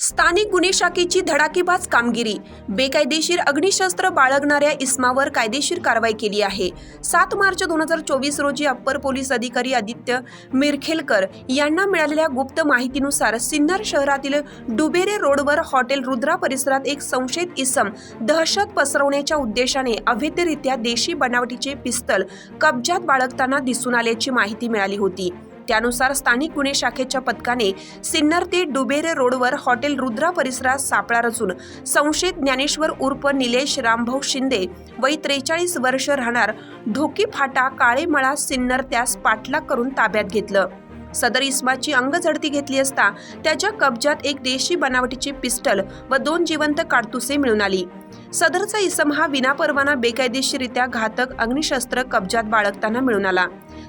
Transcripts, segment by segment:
स्थानिक गुन्हे शाखेची धडाकेबाज कामगिरी. बेकायदेशीर अग्निशस्त्र बाळगणाऱ्या इस्मावर कायदेशीर कारवाई केली आहे. सात मार्च दोन हजार चोवीस रोजी अप्पर पोलीस अधिकारी आदित्य मिरखेलकर यांना मिळालेल्या गुप्त माहितीनुसार सिन्नर शहरातील डुबेरे रोडवर हॉटेल रुद्रा परिसरात एक संशयित इसम दहशत पसरवण्याच्या उद्देशाने अवैधरित्या देशी बनावटीचे पिस्तल कब्जात बाळगताना दिसून आल्याची माहिती मिळाली होती. त्यानुसार स्थानिक गुन्हे शाखेच्या पथकाने सिन्नर ते डुबेरे रोडवर हॉटेल रुद्रा परिसरात सापळा रचून संशयित ज्ञानेश्वर उर्फ निलेश रामभाऊ शिंदे वय त्रेचाळीस वर्ष राहणार ढोकी फाटा काळेमळा सिन्नर त्यास पाठलाग करून ताब्यात घेतलं. सदर इस्माची अंगझडती घेतली असता त्याच्या कब्जात एक देशी बनावटीची पिस्टल व दोन जिवंत काडतुसे मिळून आली. सदरचा इसम हा विनापरवाना बेकायदेशीरित्या घातक अग्निशस्त्र कब्जात बाळगताना मिळून आला.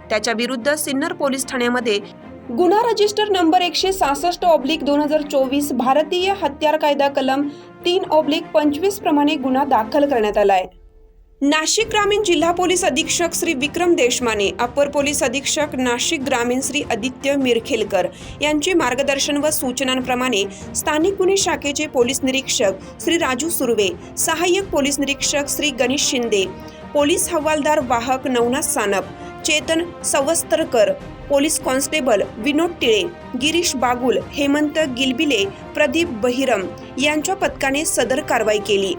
त्याच्या विरुद्ध सिन्नर पोलीस ठाण्यामध्ये गुन्हा रजिस्टर नंबर एकशे सहासष्ट ऑब्लिक दोन हजार चोवीस भारतीय हत्यार कायदा कलम तीन ऑब्लिक पंचवीस प्रमाणे गुन्हा दाखल करण्यात आलाय नाशिक ग्रामीण जिल्हा पोलीस अधीक्षक श्री विक्रम देशमाने अपर पोलीस अधीक्षक नाशिक ग्रामीण श्री आदित्य मिरखेलकर यांचे मार्गदर्शन व सूचनांप्रमाणे स्थानिक गुन्हे शाखेचे पोलीस निरीक्षक श्री राजू सुर्वे सहाय्यक पोलीस निरीक्षक श्री गणेश शिंदे पोलीस हवालदार वाहक नवनाथ सानप चेतन सवस्तरकर पोलीस कॉन्स्टेबल विनोद टिळे गिरीश बागुल हेमंत गिलबिले प्रदीप बहिरम यांच्या पथकाने सदर कारवाई केली.